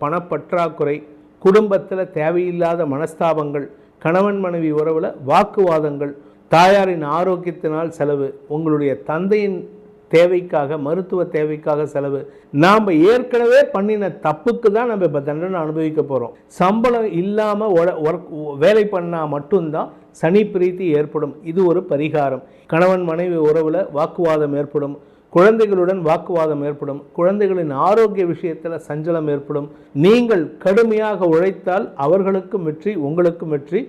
பணப்பற்றாக்குறை குடும்பத்தில் தேவையில்லாத மனஸ்தாபங்கள் கணவன் மனைவி உறவில் வாக்குவாதங்கள் தாயாரின் ஆரோக்கியத்தினால் செலவு உங்களுடைய தந்தையின் தேவைக்காக மருத்துவ தேவைக்காக செலவு. நாம் ஏற்கனவே பண்ணின தப்புக்கு தான் நம்ம இப்போ தண்டனை அனுபவிக்க போகிறோம் சம்பளம் இல்லாமல் ஒர்க் வேலை பண்ணால் மட்டும்தான் சனி பிரீத்தி ஏற்படும். இது ஒரு பரிகாரம். கணவன் மனைவி உறவில் வாக்குவாதம் ஏற்படும். குழந்தைகளுடன் வாக்குவாதம் ஏற்படும் குழந்தைகளின் ஆரோக்கிய விஷயத்தில் சஞ்சலம் ஏற்படும். நீங்கள் கடுமையாக உழைத்தால் அவர்களுக்கும் வெற்றி உங்களுக்கும் வெற்றி.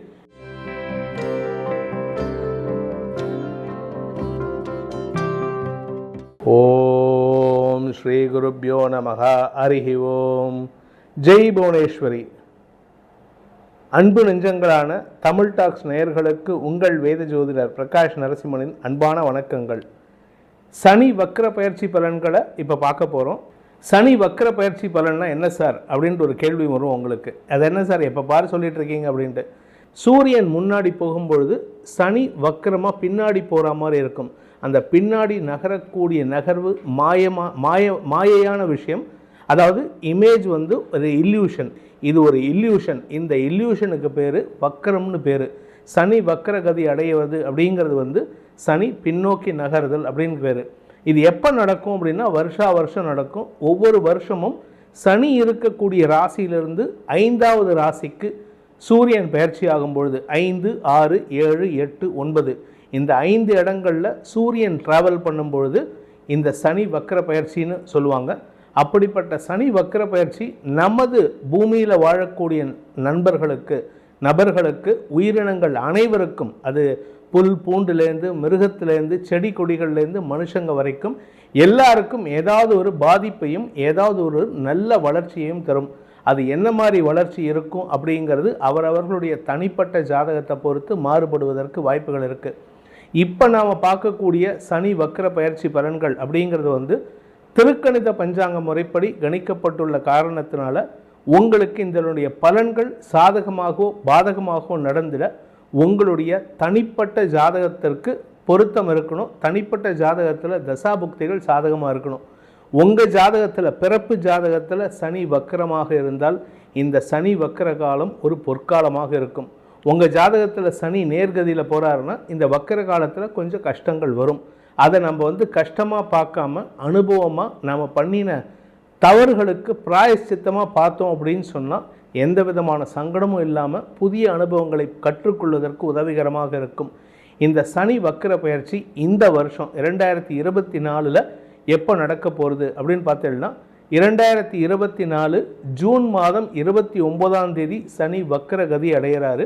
ஓம் ஸ்ரீ குருப்யோ நமக. அரிஹி ஓம். ஜெய் புவனேஸ்வரி. அன்பு நெஞ்சங்களான தமிழ் டாக்ஸ் நேயர்களுக்கு உங்கள் வேத ஜோதிடர் பிரகாஷ் நரசிம்மனின் அன்பான வணக்கங்கள். சனி வக்கர பயிற்சி பலன்களை இப்போ பார்க்க போகிறோம் சனி வக்கர பயிற்சி பலன்னா என்ன சார்? அப்படின்ட்டு ஒரு கேள்வி வரும் உங்களுக்கு. அது என்ன சார்? எப்போ பாரு சொல்லிட்டு இருக்கீங்க அப்படின்ட்டு. சூரியன் முன்னாடி போகும்பொழுது சனி வக்கரமாக பின்னாடி போகிற மாதிரி இருக்கும். அந்த பின்னாடி நகரக்கூடிய நகர்வு மாயமா மாய மாயையான விஷயம். அதாவது இமேஜ் வந்து ஒரு இல்யூஷன் இது ஒரு இல்யூஷன் இந்த இல்யூஷனுக்கு பேர் வக்கரம்னு பேர். சனி வக்கரகதி அடைவது அப்படிங்கிறது வந்து சனி பின்னோக்கி நகருதல் அப்படின்னு பேர். இது எப்போ நடக்கும் அப்படின்னா வருஷா வருஷம் நடக்கும். ஒவ்வொரு வருஷமும் சனி இருக்கக்கூடிய ராசியிலிருந்து ஐந்தாவது ராசிக்கு சூரியன் பயிற்சி ஆகும் பொழுது ஐந்து ஆறு ஏழு எட்டு ஒன்பது. இந்த ஐந்து இடங்களில் சூரியன் ட்ராவல் பண்ணும் பொழுது இந்த சனி வக்கர பயிற்சின்னு சொல்லுவாங்க. அப்படிப்பட்ட சனி வக்கர பயிற்சி நமது பூமியில் வாழக்கூடிய நண்பர்களுக்கு நபர்களுக்கு உயிரினங்கள் அனைவருக்கும் அது புல் பூண்டுலேருந்து மிருகத்திலேருந்து செடி கொடிகள்லேருந்து மனுஷங்க வரைக்கும் எல்லாருக்கும் ஏதாவது ஒரு பாதிப்பையும் ஏதாவது ஒரு நல்ல வளர்ச்சியையும் தரும். அது என்ன மாதிரி வளர்ச்சி இருக்கும் அப்படிங்கிறது அவரவர்களுடைய தனிப்பட்ட ஜாதகத்தை பொறுத்து மாறுபடுவதற்கு வாய்ப்புகள் இருக்குது இப்போ நாம் பார்க்கக்கூடிய சனி வக்கர பயிற்சி பலன்கள் அப்படிங்கிறது வந்து திருக்கணித பஞ்சாங்க முறைப்படி கணிக்கப்பட்டுள்ள காரணத்தினால உங்களுக்கு இதனுடைய பலன்கள் சாதகமாகவோ பாதகமாகவோ நடந்திட உங்களுடைய தனிப்பட்ட ஜாதகத்திற்கு பொருத்தம் இருக்கணும். தனிப்பட்ட ஜாதகத்தில் தசாபுக்திகள் சாதகமாக இருக்கணும். உங்கள் ஜாதகத்தில் பிறப்பு ஜாதகத்தில் சனி வக்கரமாக இருந்தால் இந்த சனி வக்கர காலம் ஒரு பொற்காலமாக இருக்கும். உங்கள் ஜாதகத்தில் சனி நேர்கதியில் போகிறாருன்னா இந்த வக்கர காலத்தில் கொஞ்சம் கஷ்டங்கள் வரும். அதை நம்ம வந்து கஷ்டமாக பார்க்காம அனுபவமாக நாம் பண்ணின தவறுகளுக்கு பிராயச்சித்தமாக பார்த்தோம் அப்படின்னு சொன்னால் எந்த விதமான சங்கடமும் இல்லாமல் புதிய அனுபவங்களை கற்றுக்கொள்வதற்கு உதவிகரமாக இருக்கும். இந்த சனி வக்கர பயிற்சி இந்த வருஷம் இரண்டாயிரத்தி இருபத்தி நாலில் எப்போ நடக்க போகிறது அப்படின்னு பார்த்தீங்கன்னா இரண்டாயிரத்தி இருபத்தி நாலு ஜூன் மாதம் இருபத்தி ஒம்போதாம் தேதி சனி வக்கர கதி அடைகிறாரு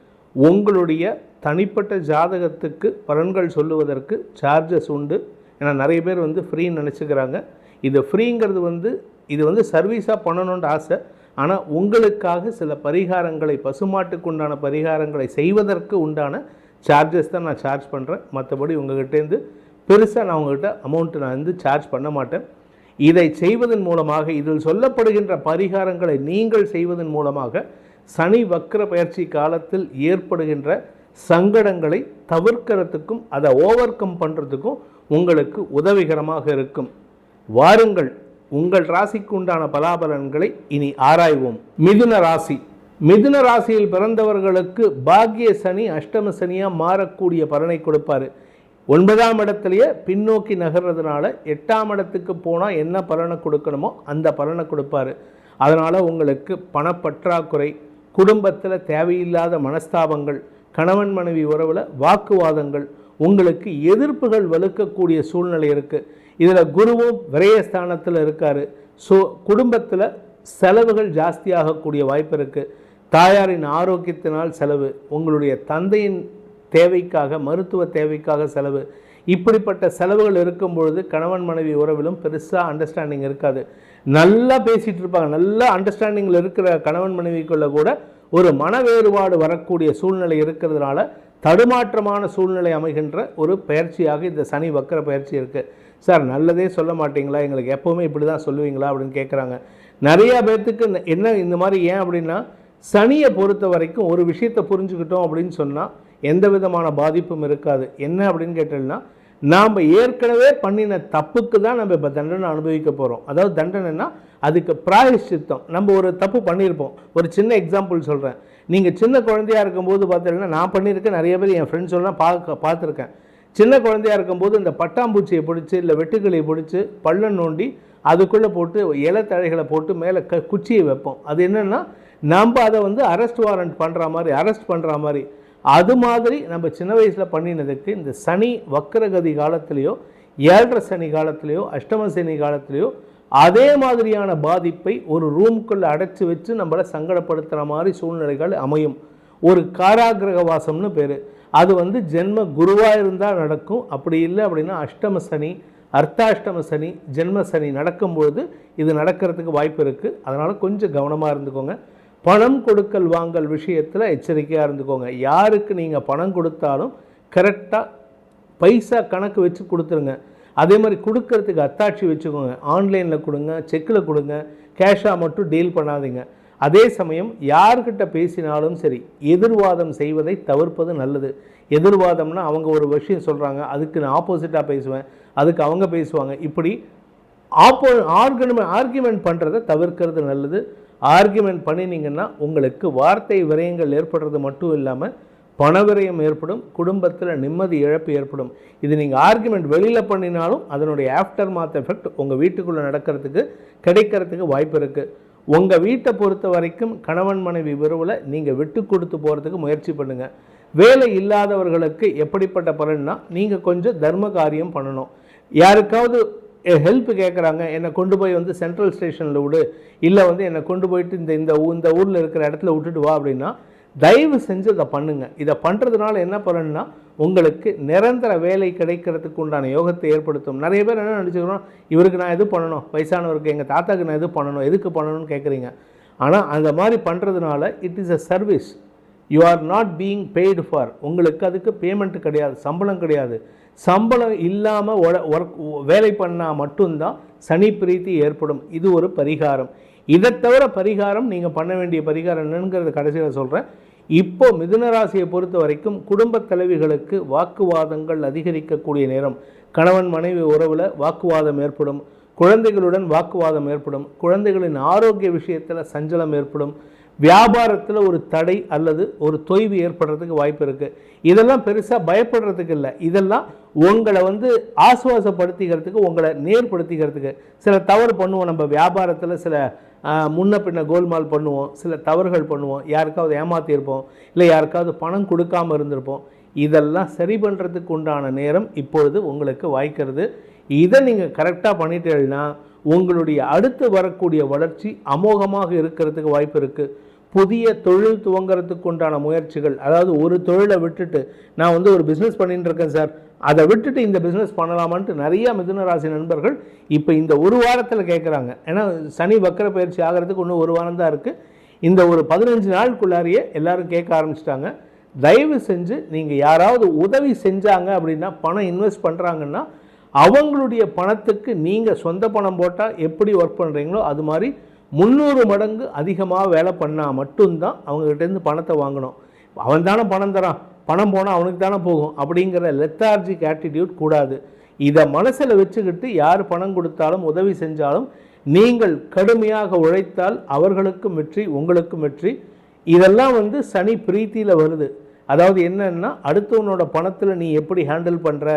உங்களுடைய தனிப்பட்ட ஜாதகத்துக்கு பலன்கள் சொல்லுவதற்கு சார்ஜஸ் உண்டு. ஏன்னா நிறைய பேர் வந்து ஃப்ரீன்னு நினச்சிக்கிறாங்க. இது ஃப்ரீங்கிறது வந்து இது வந்து சர்வீஸாக பண்ணணுன்ற ஆசை. ஆனால் உங்களுக்காக சில பரிகாரங்களை பசுமாட்டுக்கு உண்டான பரிகாரங்களை செய்வதற்கு உண்டான சார்ஜஸ் தான் நான் சார்ஜ் பண்ணுறேன் மற்றபடி உங்ககிட்டேருந்து பெருசாக நான் உங்ககிட்ட அமௌண்ட்டு நான் வந்து சார்ஜ் பண்ண மாட்டேன். இதை செய்வதன் மூலமாக இதில் சொல்லப்படுகின்ற பரிகாரங்களை நீங்கள் செய்வதன் மூலமாக சனி வக்கர பயிற்சி காலத்தில் ஏற்படுகின்ற சங்கடங்களை தவிர்க்கிறதுக்கும் அதை ஓவர் கம் பண்ணுறதுக்கும் உங்களுக்கு உதவிகரமாக இருக்கும். வாருங்கள் உங்கள் ராசிக்கு உண்டான பலாபலன்களை இனி ஆராய்வோம். மிதுன ராசி. மிதுன ராசியில் பிறந்தவர்களுக்கு பாக்கிய சனி அஷ்டம சனியாக மாறக்கூடிய பலனை கொடுப்பாரு. ஒன்பதாம் இடத்துலையே பின்னோக்கி நகர்றதுனால எட்டாம் இடத்துக்கு போனால் என்ன பலனை கொடுக்கணுமோ அந்த பலனை கொடுப்பாரு. அதனால் உங்களுக்கு பணப்பற்றாக்குறை குடும்பத்தில் தேவையில்லாத மனஸ்தாபங்கள் கணவன் மனைவி உறவில் வாக்குவாதங்கள் உங்களுக்கு எதிர்ப்புகள் வலுக்கக்கூடிய சூழ்நிலை இருக்குது இதில் குருவும் விரயஸ்தானத்தில் இருக்கார். ஸோ குடும்பத்தில் செலவுகள் ஜாஸ்தியாகக்கூடிய வாய்ப்பு இருக்குது தாயாரின் ஆரோக்கியத்தினால் செலவு உங்களுடைய தந்தையின் தேவைக்காக மருத்துவ தேவைக்காக செலவு. இப்படிப்பட்ட செலவுகள் இருக்கும் பொழுது கணவன் மனைவி உறவிலும் பெருசாக அண்டர்ஸ்டாண்டிங் இருக்காது. நல்லா பேசிகிட்டு இருப்பாங்க நல்லா அண்டர்ஸ்டாண்டிங்கில் இருக்கிற கணவன் மனைவிக்குள்ளே கூட ஒரு மன வேறுபாடு வரக்கூடிய சூழ்நிலை இருக்கிறதுனால தடுமாற்றமான சூழ்நிலை அமைகின்ற ஒரு பயிற்சியாக இந்த சனி வக்கர பயிற்சி இருக்குது சார் நல்லதே சொல்ல மாட்டீங்களா? எங்களுக்கு எப்போவுமே இப்படி தான் சொல்லுவீங்களா? அப்படின்னு கேட்குறாங்க நிறையா பேர்த்துக்கு என்ன இந்த மாதிரி ஏன் அப்படின்னா சனியை பொறுத்த வரைக்கும் ஒரு விஷயத்தை புரிஞ்சுக்கிட்டோம் அப்படின்னு சொன்னால் எந்த விதமான பாதிப்பும் இருக்காது. என்ன அப்படின்னு கேட்டீங்கன்னா நாம் ஏற்கனவே பண்ணின தப்புக்கு தான் நம்ம இப்போ தண்டனை அனுபவிக்க போகிறோம் அதாவது தண்டனைன்னா அதுக்கு பிராயஷ்சித்தம். நம்ம ஒரு தப்பு பண்ணியிருப்போம். ஒரு சின்ன எக்ஸாம்பிள் சொல்கிறேன் நீங்கள் சின்ன குழந்தையாக இருக்கும்போது பார்த்தீங்கன்னா நான் பண்ணியிருக்கேன் நிறைய பேர் என் ஃப்ரெண்ட்ஸ் எல்லாம் பார்க்க பார்த்துருக்கேன். சின்ன குழந்தையாக இருக்கும்போது இந்த பட்டாம்பூச்சியை பிடிச்சி இல்லை வெட்டுக்கிளியை பிடிச்சி பள்ளம் நோண்டி அதுக்குள்ளே போட்டு இலை தழைகளை போட்டு மேலே க குச்சியை வைப்போம். அது என்னென்னா நம்ம அதை வந்து அரெஸ்ட் வாரண்ட் பண்ணுற மாதிரி அரெஸ்ட் பண்ணுற மாதிரி அது மாதிரி நம்ம சின்ன வயசில் பண்ணினதுக்கு இந்த சனி வக்கரகதி காலத்திலேயோ ஏழரை சனி காலத்திலேயோ அஷ்டம சனி காலத்திலேயோ அதே மாதிரியான பாதிப்பை ஒரு ரூம்குள்ளே அடைச்சி வச்சு நம்மளை சங்கடப்படுத்துகிற மாதிரி சூழ்நிலைகள் அமையும். ஒரு காராகிரக வாசம்னு பேர். அது வந்து ஜென்ம குருவாக இருந்தால் நடக்கும். அப்படி இல்லை அப்படின்னா அஷ்டம சனி அர்த்தாஷ்டம சனி ஜென்ம சனி நடக்கும்பொழுது இது நடக்கிறதுக்கு வாய்ப்பு இருக்குது அதனால் கொஞ்சம் கவனமாக இருந்துக்கோங்க. பணம் கொடுக்கல் வாங்கல் விஷயத்தில் எச்சரிக்கையாக இருந்துக்கோங்க. யாருக்கு நீங்கள் பணம் கொடுத்தாலும் கரெக்டாக பைசா கணக்கு வச்சு கொடுத்துருங்க. அதே மாதிரி கொடுக்கறதுக்கு அத்தாட்சி வச்சுக்கோங்க. ஆன்லைனில் கொடுங்க செக்கில் கொடுங்க கேஷாக மட்டும் டீல் பண்ணாதீங்க. அதே சமயம் யார்கிட்ட பேசினாலும் சரி எதிர்வாதம் செய்வதை தவிர்ப்பது நல்லது. எதிர்வாதம்னா அவங்க ஒரு விஷயம் சொல்கிறாங்க அதுக்கு நான் ஆப்போசிட்டாக பேசுவேன் அதுக்கு அவங்க பேசுவாங்க. இப்படி ஆப்போ ஆர்கனு ஆர்கியூமெண்ட் பண்ணுறதை தவிர்க்கிறது நல்லது. ஆர்கியூமெண்ட் பண்ணினீங்கன்னா உங்களுக்கு வார்த்தை விரயங்கள் ஏற்படுறது மட்டும் இல்லாமல் பண விரயம் ஏற்படும் குடும்பத்தில் நிம்மதி இழப்பு ஏற்படும். இது நீங்கள் ஆர்குமெண்ட் வெளியில் பண்ணினாலும் அதனுடைய ஆஃப்டர் மாத் எஃபெக்ட் உங்கள் வீட்டுக்குள்ளே நடக்கிறதுக்கு கிடைக்கிறதுக்கு வாய்ப்பு இருக்குது உங்கள் வீட்டை பொறுத்த வரைக்கும் கணவன் மனைவி விருவில் நீங்கள் விட்டு கொடுத்து போகிறதுக்கு முயற்சி பண்ணுங்கள் வேலை இல்லாதவர்களுக்கு எப்படிப்பட்ட பலன்னா நீங்கள் கொஞ்சம் தர்ம காரியம் பண்ணணும். யாருக்காவது ஹெல்ப் கேட்குறாங்க என்னை கொண்டு போய் வந்து சென்ட்ரல் ஸ்டேஷனில் விடு. இல்லை வந்து என்னை கொண்டு போயிட்டு இந்த இந்த இந்த ஊரில் இருக்கிற இடத்துல விட்டுட்டு வா அப்படின்னா தயவு செஞ்சு இதை பண்ணுங்கள் இதை பண்ணுறதுனால என்ன பண்ணணும்னா உங்களுக்கு நிரந்தர வேலை கிடைக்கிறதுக்கு உண்டான யோகத்தை ஏற்படுத்தும். நிறைய பேர் என்ன நினச்சிக்கிறோம் இவருக்கு நான் எது பண்ணணும்? வயசானவருக்கு எங்கள் தாத்தாக்கு நான் எது பண்ணணும்? எதுக்கு பண்ணணும்னு கேட்குறீங்க ஆனால் அந்த மாதிரி பண்ணுறதுனால it is a service you are not being paid for உங்களுக்கு அதுக்கு பேமெண்ட் கிடையாது சம்பளம் கிடையாது. சம்பளம் இல்லாமல் ஒர்க் வேலை பண்ணால் மட்டும்தான் சனி பிரீத்தி ஏற்படும். இது ஒரு பரிகாரம். இதை தவிர பரிகாரம் நீங்கள் பண்ண வேண்டிய பரிகாரம் என்னங்கிறத கடைசியில் சொல்கிறேன் இப்போ மிதுனராசியை பொறுத்த வரைக்கும் குடும்பத் தலைவிகளுக்கு வாக்குவாதங்கள் அதிகரிக்கக்கூடிய நேரம். கணவன் மனைவி உறவில் வாக்குவாதம் ஏற்படும். குழந்தைகளுடன் வாக்குவாதம் ஏற்படும். குழந்தைகளின் ஆரோக்கிய விஷயத்தில் சஞ்சலம் ஏற்படும். வியாபாரத்தில் ஒரு தடை அல்லது ஒரு தொய்வு ஏற்படுறதுக்கு வாய்ப்பு இருக்குது இதெல்லாம் பெருசாக பயப்படுறதுக்கு இல்லை. இதெல்லாம் உங்களை வந்து ஆசுவாசப்படுத்திக்கிறதுக்கு உங்களை நேர்படுத்திக்கிறதுக்கு. சில தவறு பண்ணுவோம். நம்ம வியாபாரத்தில் சில முன்ன பின்ன கோல்மால் பண்ணுவோம். சில தவறுகள் பண்ணுவோம். யாருக்காவது ஏமாற்றியிருப்போம் இல்லை யாருக்காவது பணம் கொடுக்காமல் இருந்திருப்போம். இதெல்லாம் சரி பண்ணுறதுக்கு உண்டான நேரம் இப்பொழுது உங்களுக்கு வாய்க்கிறது. இதை நீங்கள் கரெக்டாக பண்ணிட்டீங்கன்னா உங்களுடைய அடுத்து வரக்கூடிய வளர்ச்சி அமோகமாக இருக்கிறதுக்கு வாய்ப்பு இருக்குது புதிய தொழில் துவங்கிறதுக்கு உண்டான முயற்சிகள் அதாவது ஒரு தொழிலை விட்டுட்டு நான் வந்து ஒரு பிஸ்னஸ் பண்ணிட்டு இருக்கேன் சார் அதை விட்டுட்டு இந்த பிஸ்னஸ் பண்ணலாமான்ட்டு நிறைய மிதுனராசி நண்பர்கள் இப்போ இந்த ஒரு வாரத்தில் கேட்குறாங்க ஏன்னா சனி வக்கர பயிற்சி ஆகிறதுக்கு இன்னும் ஒரு வாரம் தான் இருக்குது இந்த ஒரு பதினஞ்சு நாளுக்குள்ளாரியே எல்லாரும் கேட்க ஆரம்பிச்சிட்டாங்க. தயவு செஞ்சு நீங்கள் யாராவது உதவி செஞ்சாங்க அப்படின்னா பணம் இன்வெஸ்ட் பண்ணுறாங்கன்னா அவங்களுடைய பணத்துக்கு நீங்கள் சொந்த பணம் போட்டால் எப்படி ஒர்க் பண்ணுறீங்களோ அது மாதிரி முந்நூறு மடங்கு அதிகமாக வேலை பண்ணால் மட்டும்தான் அவங்ககிட்டேருந்து பணத்தை வாங்கணும். அவன் தானே பணம் தரான். பணம் போனால் அவனுக்கு தானே போகும் அப்படிங்கிற லெத்தார்ஜிக் ஆட்டிடியூட் கூடாது. இதை மனசில் வச்சுக்கிட்டு யார் பணம் கொடுத்தாலும் உதவி செஞ்சாலும் நீங்கள் கடுமையாக உழைத்தால் அவர்களுக்கும் வெற்றி உங்களுக்கும் வெற்றி. இதெல்லாம் வந்து சனி பிரீத்தியில் வருது. அதாவது என்னன்னா அடுத்தவனோட பணத்தில் நீ எப்படி ஹேண்டில் பண்ணுற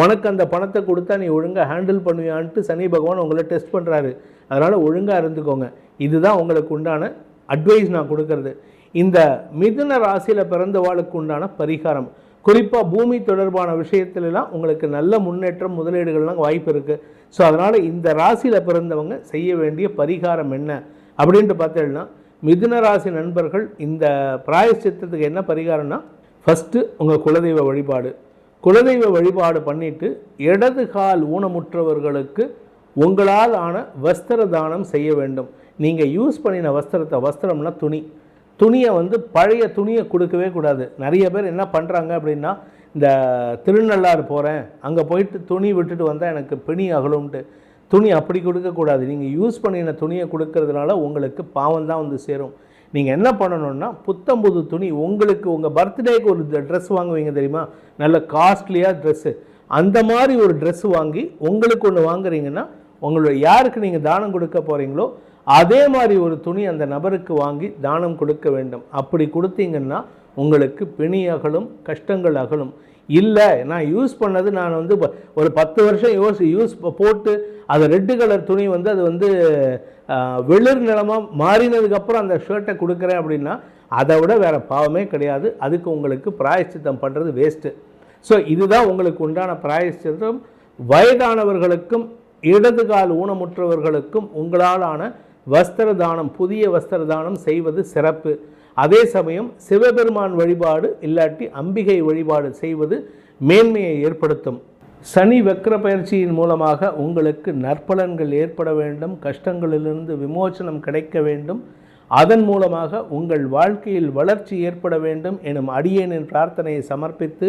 உனக்கு அந்த பணத்தை கொடுத்தா நீ ஒழுங்காக ஹேண்டில் பண்ணுவியான்ட்டு சனி பகவான் உங்களை டெஸ்ட் பண்ணுறாரு அதனால் ஒழுங்காக இருந்துக்கோங்க. இதுதான் உங்களுக்கு உண்டான அட்வைஸ் நான் கொடுக்கறது. இந்த மிதுன ராசியில் பிறந்தவாளுக்கு உண்டான பரிகாரம். குறிப்பாக பூமி தொடர்பான விஷயத்துலலாம் உங்களுக்கு நல்ல முன்னேற்றம் முதலீடுகள்லாம் வாய்ப்பு இருக்குது ஸோ அதனால் இந்த ராசியில் பிறந்தவங்க செய்ய வேண்டிய பரிகாரம் என்ன? அப்படின்ட்டு பார்த்தீங்கன்னா மிதுன ராசி நண்பர்கள் இந்த பிராயச்சித்தத்துக்கு என்ன பரிகாரம்னா ஃபஸ்ட்டு உங்கள் குலதெய்வ வழிபாடு. குலதெய்வ வழிபாடு பண்ணிவிட்டு இடது கால் ஊனமுற்றவர்களுக்கு உங்களால் ஆன வஸ்திர தானம் செய்ய வேண்டும். நீங்கள் யூஸ் பண்ணின வஸ்திரத்தை வஸ்திரம்னா துணி. துணியை வந்து பழைய துணியை கொடுக்கவே கூடாது. நிறைய பேர் என்ன பண்ணுறாங்க அப்படின்னா இந்த திருநள்ளாறு போகிறேன் அங்கே போயிட்டு துணி விட்டுட்டு வந்தால் எனக்கு பிணி அகலும்ட்டு. துணி அப்படி கொடுக்கக்கூடாது நீங்கள் யூஸ் பண்ணின துணியை கொடுக்கறதுனால உங்களுக்கு பாவம் தான் வந்து சேரும். நீங்கள் என்ன பண்ணணும்னா புத்தம் புது துணி உங்களுக்கு உங்கள் பர்த்டேக்கு ஒரு ட்ரெஸ் வாங்குவீங்க தெரியுமா? நல்ல காஸ்ட்லியாக ட்ரெஸ்ஸு அந்த மாதிரி ஒரு ட்ரெஸ் வாங்கி உங்களுக்கு ஒன்று வாங்குறீங்கன்னா உங்களுடைய யாருக்கு நீங்கள் தானம் கொடுக்க போகிறீங்களோ அதே மாதிரி ஒரு துணி அந்த நபருக்கு வாங்கி தானம் கொடுக்க வேண்டும். அப்படி கொடுத்தீங்கன்னா உங்களுக்கு பிணி அகலும் கஷ்டங்கள் அகலும். இல்லை நான் யூஸ் பண்ணது நான் வந்து ப- ஒரு பத்து வருஷம் யூஸ் யூஸ் போட்டு அது ரெட்டு கலர் துணி வந்து அது வந்து வெளிர் நிலமாக மாறினதுக்கப்புறம் அந்த ஷர்ட்டை கொடுக்குறேன் அப்படின்னா அதை விட வேறு பாவமே கிடையாது. அதுக்கு உங்களுக்கு பிராயச்சித்தம் பண்ணுறது வேஸ்ட்டு ஸோ இதுதான் உங்களுக்கு உண்டான பிராயச்சித்தம். வயதானவர்களுக்கும் இடது கால் ஊனமுற்றவர்களுக்கும் உங்களாலான வஸ்திர தானம் புதிய வஸ்திர தானம் செய்வது சிறப்பு. அதே சமயம் சிவபெருமான் வழிபாடு இல்லாட்டி அம்பிகை வழிபாடு செய்வது மேன்மையை ஏற்படுத்தும். சனி வக்ர பயிற்சியின் மூலமாக உங்களுக்கு நற்பலன்கள் ஏற்பட வேண்டும் கஷ்டங்களிலிருந்து விமோசனம் கிடைக்க வேண்டும். அதன் மூலமாக உங்கள் வாழ்க்கையில் வளர்ச்சி ஏற்பட வேண்டும் எனும் அடியேனின் பிரார்த்தனையை சமர்ப்பித்து